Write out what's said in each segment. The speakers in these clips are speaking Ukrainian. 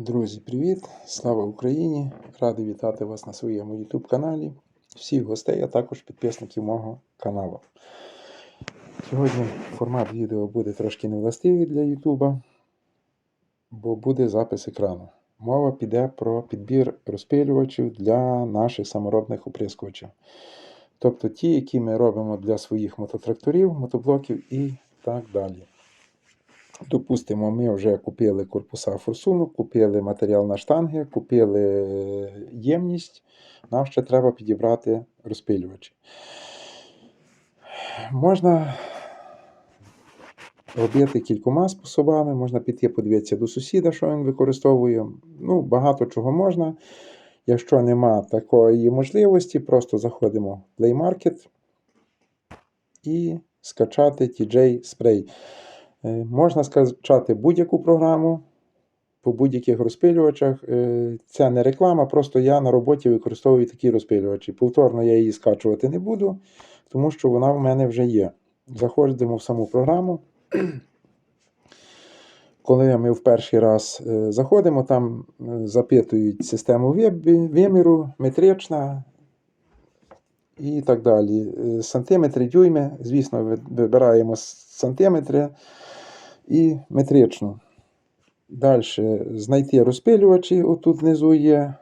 Друзі, привіт! Слава Україні! Радий вітати вас на своєму YouTube каналі, всіх гостей, а також підписників мого каналу. Сьогодні формат відео буде трошки невластивий для YouTube, бо буде запис екрану. Мова піде про підбір розпилювачів для наших саморобних оприскувачів. Тобто ті, які ми робимо для своїх мототракторів, мотоблоків і так далі. Допустимо, ми вже купили корпуса форсунок, купили матеріал на штанги, купили ємність. Нам ще треба підібрати розпилювачі. Можна робити кількома способами, можна піти подивитися до сусіда, що він використовує. Ну, багато чого можна. Якщо нема такої можливості, просто заходимо в Play Market і скачати TJ Spray. Е, Можна скачати будь-яку програму по будь-яких розпилювачах. Це не реклама, просто я на роботі використовую такі розпилювачі. Повторно я її скачувати не буду, тому що вона в мене вже є. Заходимо в саму програму. Коли ми в перший раз е, заходимо, там е, запитують систему виміру, метрична і так далі. Сантиметри, дюйми, звісно, вибираємо сантиметри і метричну. Далі знайти розпилювачі, отут внизу є.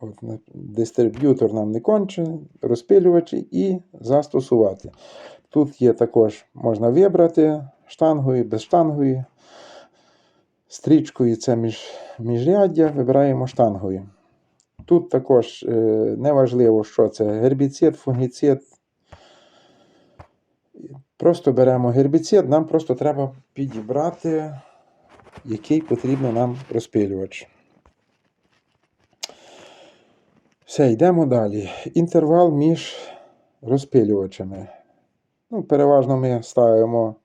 От, дистриб'ютор нам не конче, розпилювачі і застосувати. Тут є також, можна вибрати штангою, без штангою. Стрічкою це між, міжряддя, вибираємо штангою. Тут також е, неважливо, що це гербіцид, фунгіцид. Просто беремо гербіцид, нам просто треба підібрати, який потрібен нам розпилювач. Все, йдемо далі. Інтервал між розпилювачами. Ну, переважно ми ставимо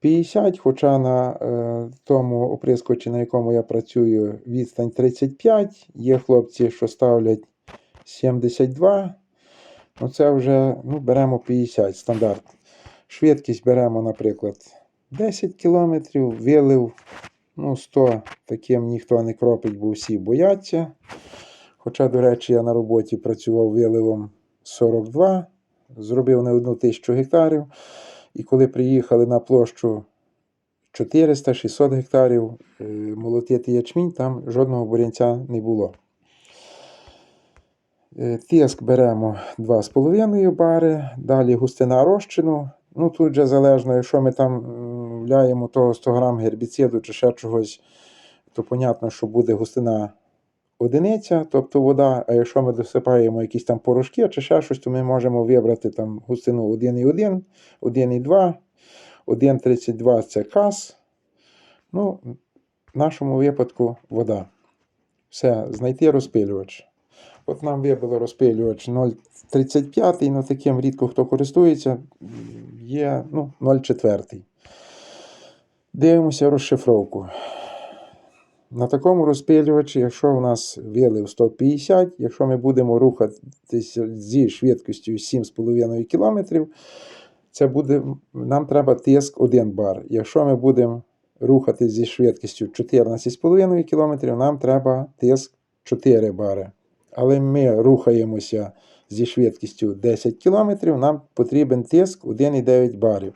50, хоча на е, тому оприскувачі, на якому я працюю, відстань 35. Є хлопці, що ставлять 72. Ну, це вже ну, беремо 50 стандарт. Швидкість беремо, наприклад, 10 км, вилив ну, 100 таким ніхто не кропить, бо всі бояться. Хоча, до речі, я на роботі працював виливом 42, зробив не одну тисячу гектарів. І коли приїхали на площу 400-600 гектарів е, молотити ячмінь, там жодного бурянця не було. Е, Тиск беремо 2,5 бари, далі густина розчину. Ну тут же залежно, якщо ми там вляємо того 100 грам гербіциду чи ще чогось, то понятно, що буде густина одиниця, тобто вода. А якщо ми досипаємо якісь там порошки чи ще щось, то ми можемо вибрати там густину 1,1, 1,2, 1,32 це кас. Ну, в нашому випадку вода. Все, знайти розпилювач. От нам вибило розпилювач 0,35, ну таким рідко хто користується, є ну, 0,4. Дивимося розшифровку. На такому розпилювачі, якщо у нас вилив 150, якщо ми будемо рухатися зі швидкістю 7,5 км, це буде, нам треба тиск 1 бар. Якщо ми будемо рухатися зі швидкістю 14,5 км, нам треба тиск 4 бари. Але ми рухаємося зі швидкістю 10 км, нам потрібен тиск 1,9 барів.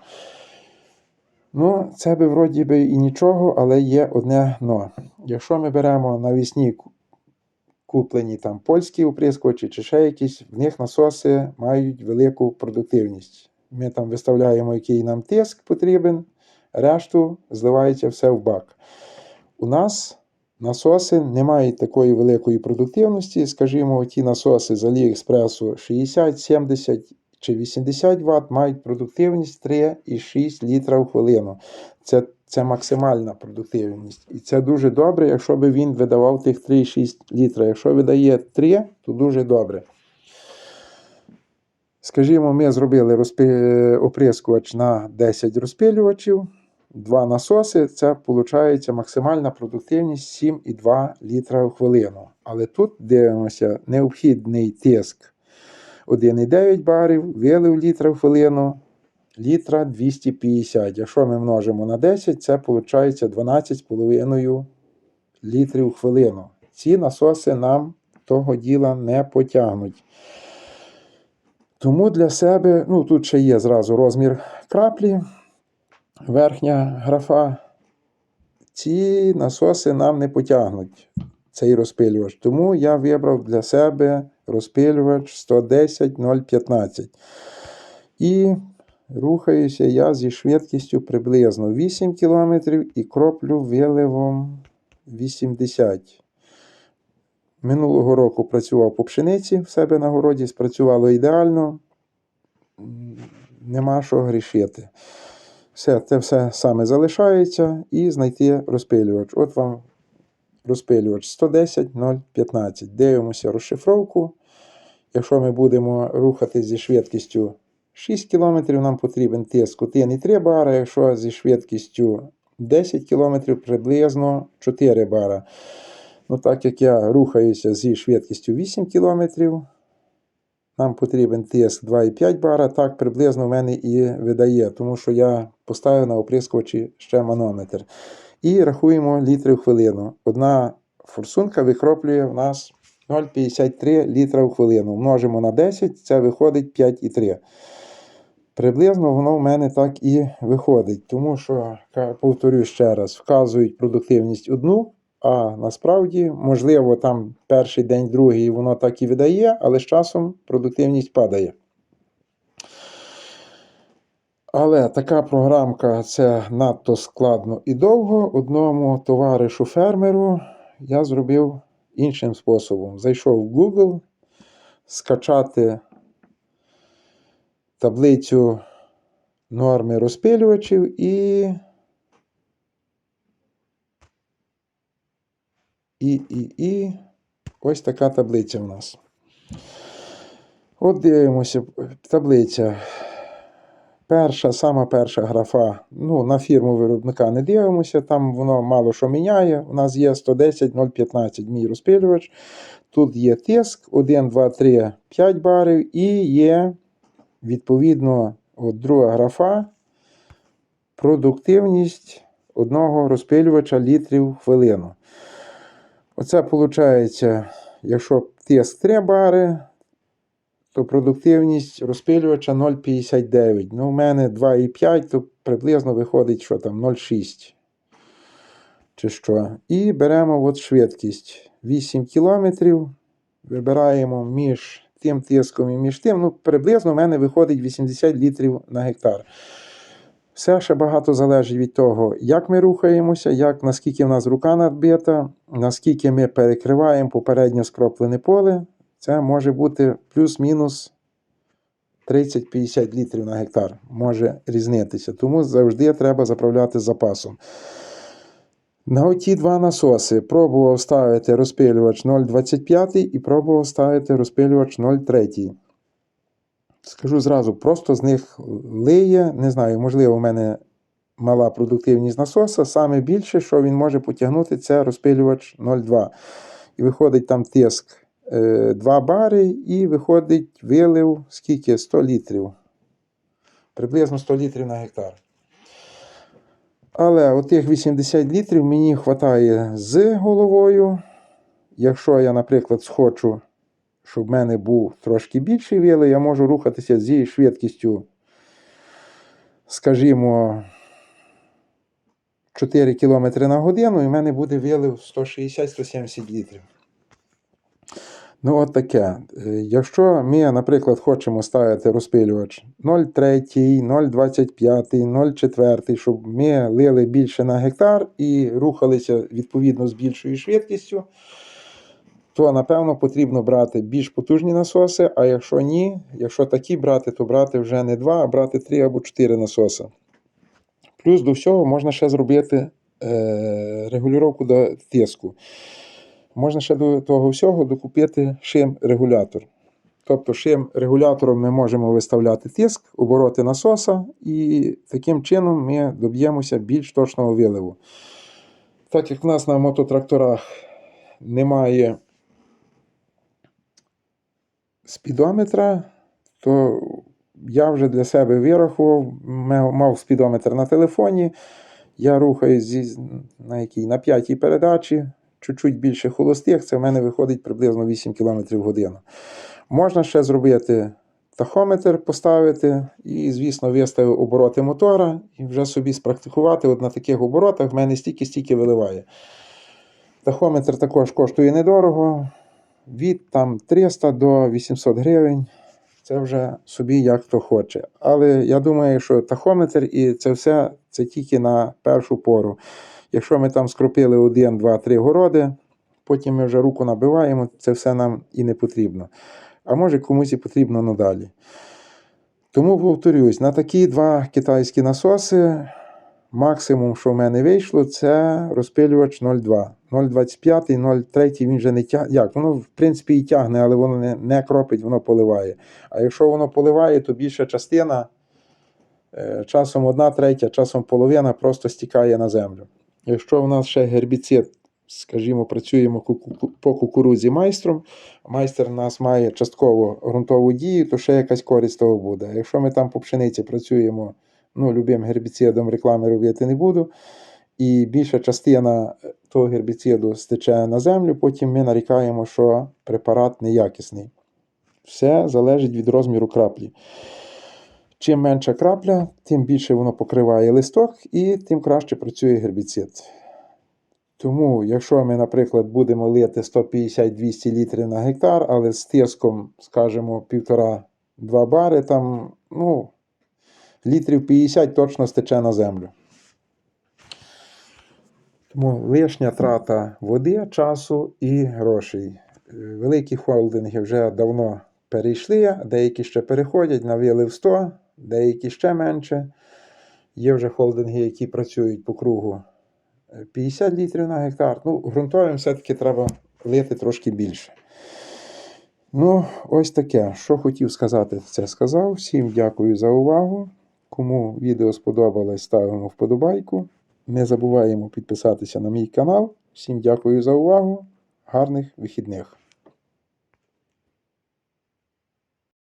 Ну, це би вроді би і нічого, але є одне но. Якщо ми беремо навісні куплені там польські оприскувачі чи ще якісь, в них насоси мають велику продуктивність. Ми там виставляємо, який нам тиск потрібен, решту зливається все в бак. У нас насоси не мають такої великої продуктивності. Скажімо, ті насоси з Аліекспресу 60, 70 чи 80 Вт мають продуктивність 3,6 літра в хвилину. Це, це максимальна продуктивність. І це дуже добре, якщо би він видавав тих 3,6 літра. Якщо видає 3, то дуже добре. Скажімо, ми зробили розпи... оприскувач на 10 розпилювачів, два насоси, це виходить максимальна продуктивність 7,2 літра в хвилину. Але тут дивимося необхідний тиск 1,9 барів, вилив літра в хвилину, літра 250. Якщо ми множимо на 10, це виходить 12,5 літрів в хвилину. Ці насоси нам того діла не потягнуть. Тому для себе, ну тут ще є зразу розмір краплі, верхня графа. Ці насоси нам не потягнуть, цей розпилювач. Тому я вибрав для себе розпилювач 110 015. І рухаюся я зі швидкістю приблизно 8 км і кроплю виливом 80 Минулого року працював по пшениці в себе на городі, спрацювало ідеально. Нема що грішити. Все, це все саме залишається і знайти розпилювач. От вам розпилювач 110 015. Дивимося розшифровку. Якщо ми будемо рухати зі швидкістю 6 км, нам потрібен тиск 1,3 бара. Якщо зі швидкістю 10 км, приблизно 4 бара. Ну, так як я рухаюся зі швидкістю 8 км, нам потрібен тиск 2,5 бара, так приблизно в мене і видає, тому що я поставив на оприскувачі ще манометр. І рахуємо літри в хвилину. Одна форсунка викроплює в нас 0,53 літра в хвилину. Множимо на 10, це виходить 5,3. Приблизно воно в мене так і виходить, тому що, ка- повторю ще раз, вказують продуктивність одну, а насправді, можливо, там перший день, другий воно так і видає, але з часом продуктивність падає. Але така програмка це надто складно і довго. Одному товаришу фермеру я зробив іншим способом. Зайшов в Google, скачати таблицю норми розпилювачів і. І, і, і ось така таблиця в нас. От дивимося, таблиця. Перша, сама перша графа. Ну, на фірму виробника не дивимося, там воно мало що міняє. У нас є 110 015 мій розпилювач. Тут є тиск 1, 2, 3, 5 барів і є, відповідно, от друга графа. Продуктивність одного розпилювача літрів хвилину. Оце виходить, якщо тиск 3 бари, то продуктивність розпилювача 0,59. Ну, у мене 2,5, то приблизно виходить, що там 0,6. Чи що. І беремо от швидкість 8 км. Вибираємо між тим тиском і між тим. Ну, приблизно в мене виходить 80 літрів на гектар. Все ще багато залежить від того, як ми рухаємося, як, наскільки в нас рука надбита, наскільки ми перекриваємо попередньо скроплене поле. Це може бути плюс-мінус 30-50 літрів на гектар. Може різнитися. Тому завжди треба заправляти запасом. На оті два насоси пробував ставити розпилювач 0,25 і пробував ставити розпилювач 0,3. Скажу зразу, просто з них лиє, не знаю, можливо, у мене мала продуктивність насоса. Саме більше, що він може потягнути, це розпилювач 0,2. І виходить там тиск е, 2 бари, і виходить вилив скільки? 100 літрів. Приблизно 100 літрів на гектар. Але отих 80 літрів мені вистачає з головою. Якщо я, наприклад, схочу, щоб в мене був трошки більший вилив, я можу рухатися зі швидкістю, скажімо, 4 км на годину, і в мене буде вилив 160-170 літрів. Ну, от таке. Е, Якщо ми, наприклад, хочемо ставити розпилювач 0,3, 0,25, 0,4, щоб ми лили більше на гектар і рухалися відповідно з більшою швидкістю, то напевно потрібно брати більш потужні насоси. А якщо ні, якщо такі брати, то брати вже не 2, а брати 3 або 4 насоси. Плюс до всього можна ще зробити е, регулювання до тиску. Можна ще до того всього докупити шим-регулятор. Тобто шим-регулятором ми можемо виставляти тиск, обороти насоса, і таким чином ми доб'ємося більш точного виливу. Так як в нас на мототракторах немає спідометра, то я вже для себе вирахував, мав спідометр на телефоні. Я рухаюсь на якій? На п'ятій передачі. чуть-чуть більше холостих, це в мене виходить приблизно 8 км в годину. Можна ще зробити тахометр, поставити і, звісно, виставив обороти мотора і вже собі спрактикувати. От на таких оборотах в мене стільки-стільки виливає. Тахометр також коштує недорого. Від там 300 до 800 гривень. Це вже собі як хто хоче. Але я думаю, що тахометр і це все це тільки на першу пору. Якщо ми там скропили один, два, три городи, потім ми вже руку набиваємо, це все нам і не потрібно. А може комусь і потрібно надалі. Тому повторюсь, на такі два китайські насоси максимум, що в мене вийшло, це розпилювач 0,2. 0,25, 0,3 він вже не тягне. Як? Воно, в принципі, і тягне, але воно не, не кропить, воно поливає. А якщо воно поливає, то більша частина, е, часом одна третя, часом половина просто стікає на землю. Якщо в нас ще гербіцид, скажімо, працюємо по кукурудзі майстром, майстер у нас має частково ґрунтову дію, то ще якась користь того буде. Якщо ми там по пшениці працюємо ну, любим гербіцидом, реклами робити не буду, і більша частина того гербіциду стече на землю, потім ми нарікаємо, що препарат неякісний. Все залежить від розміру краплі. Чим менша крапля, тим більше воно покриває листок і тим краще працює гербіцид. Тому, якщо ми, наприклад, будемо лити 150-200 літрів на гектар, але з тиском, скажімо, 1,5-2 бари, там, ну, літрів 50 точно стече на землю. Тому лишня трата води, часу і грошей. Е, Великі холдинги вже давно перейшли, деякі ще переходять на вилив 100, деякі ще менше. Є вже холдинги, які працюють по кругу е, 50 літрів на гектар. Ну, ґрунтовим все-таки треба лити трошки більше. Ну, ось таке. Що хотів сказати, це сказав. Всім дякую за увагу. Кому відео сподобалось, ставимо вподобайку. Не забуваємо підписатися на мій канал. Всім дякую за увагу. Гарних вихідних!